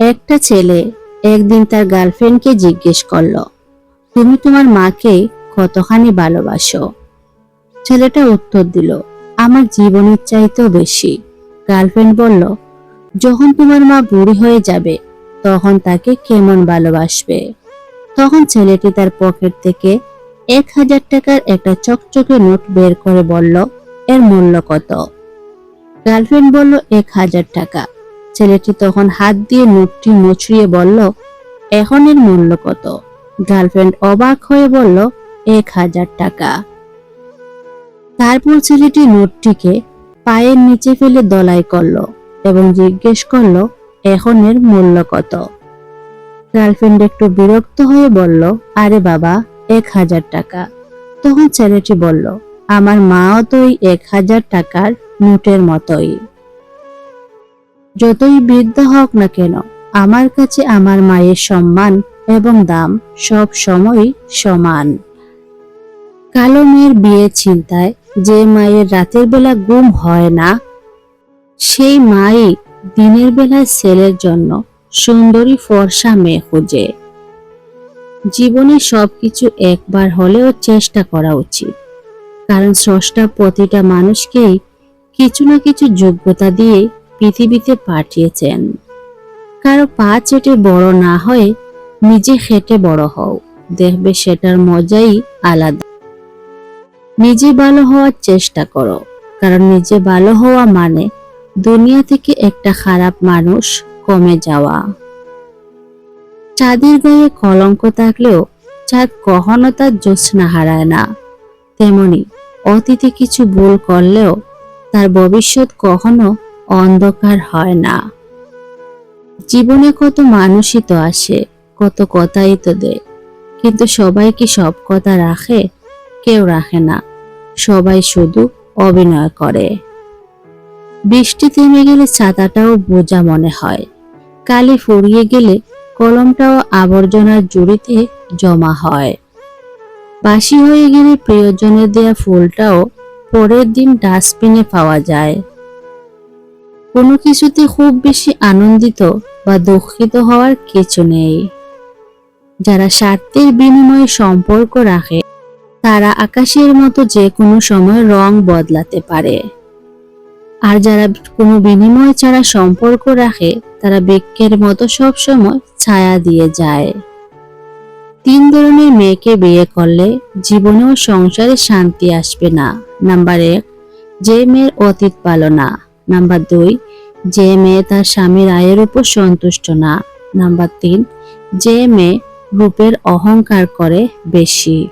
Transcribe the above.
একটা ছেলে একদিন তার গার্লফ্রেন্ডকে জিজ্ঞেস করল, তুমি তোমার মাকে কতখানি ভালোবাসো? ছেলেটা উত্তর দিল, আমার জীবনের চাইতেও বেশি। গার্লফ্রেন্ড বলল, যখন তোমার মা বুড়ি হয়ে যাবে, তখন তাকে কেমন ভালোবাসবে? তখন ছেলেটি তার পকেট থেকে এক হাজার টাকার একটা চকচকে নোট বের করে বলল, এর মূল্য কত? গার্লফ্রেন্ড বলল, এক হাজার টাকা। ছেলেটি তখন হাত দিয়ে নোটটি মুচড়িয়ে বলল এখন এর মূল্য কত? গার্লফ্রেন্ড অবাক হয়ে বলল, এক হাজার টাকা। তারপর ছেলেটি নোটটিকে পায়ের নিচে ফেলে দলাই করল এবং জিজ্ঞেস করল এখন এর মূল্য কত? গার্লফ্রেন্ড একটু বিরক্ত হয়ে বলল, আরে বাবা, এক হাজার টাকা। তখন ছেলেটি বলল, আমার মাও তো ওই এক হাজার টাকার নোটের মতোই। যতই বৃদ্ধ হোক না কেন, আমার কাছে আমার মায়ের সম্মান এবং দাম সব সময়ই সমান। কালো মেয়ের বিয়ে চিন্তায় যে মায়ের রাতের বেলা ঘুম হয় না, সেই মাই দিনের বেলায় ছেলের জন্য সুন্দরী ফর্সা মেয়ে খুঁজে। জীবনে সবকিছু একবার হলেও চেষ্টা করা উচিত, কারণ স্রষ্টা প্রতিটা মানুষকেই কিছু না কিছু যোগ্যতা দিয়ে পৃথিবীতে পাঠিয়েছেন। কারও পা চেটে বড় না হয়ে নিজে খেটে বড় হও। দেখবে সেটার মজাই আলাদা। নিজে ভালো হওয়ার চেষ্টা করো। কারণ নিজে ভালো হওয়া মানে দুনিয়া থেকে একটা খারাপ মানুষ কমে যাওয়া। চাঁদের গায়ে কলঙ্ক থাকলেও চাঁদ কখনো তার জ্যোৎস্না হারায় না। তেমনি অতীতে কিছু ভুল করলেও তার ভবিষ্যৎ কখনো অন্ধকার হয় না। জীবনে কত মানুষই তো আসে, কত কথাই তো দেয় কিন্তু সবাই কি সব কথা রাখে? কেউ রাখে না। সবাই শুধু অভিনয় করে। বৃষ্টি থেমে গেলে ছাতাটাও বোঝা মনে হয়। কালি ফুরিয়ে গেলে কলমটাও আবর্জনার জুড়িতে জমা হয়। বাসি হয়ে গেলে প্রিয়জনের দেয়া ফুলটাও পরের দিন ডাস্টবিনে পাওয়া যায়। কোনো কিছুতে খুব বেশি আনন্দিত বা দুঃখিত হওয়ার কিছু নেই। যারা স্বার্থের বিনিময়ে সম্পর্ক রাখে, তারা আকাশের মতো যে কোনো সময় রং বদলাতে পারে। আর যারা কোনো বিনিময় ছাড়া সম্পর্ক রাখে, তারা বৃক্ষের মতো সব সময় ছায়া দিয়ে যায়। তিন ধরনের মেয়েকে বিয়ে করলে জীবনেও সংসারে শান্তি আসবে না। নাম্বার এক, যে মেয়ের অতীত পালনা নাম্বার দুই যে মেয়ে তার স্বামীর আয়ের উপর সন্তুষ্ট না। নাম্বার তিন, যে মেয়ে রূপের অহংকার করে বেশি।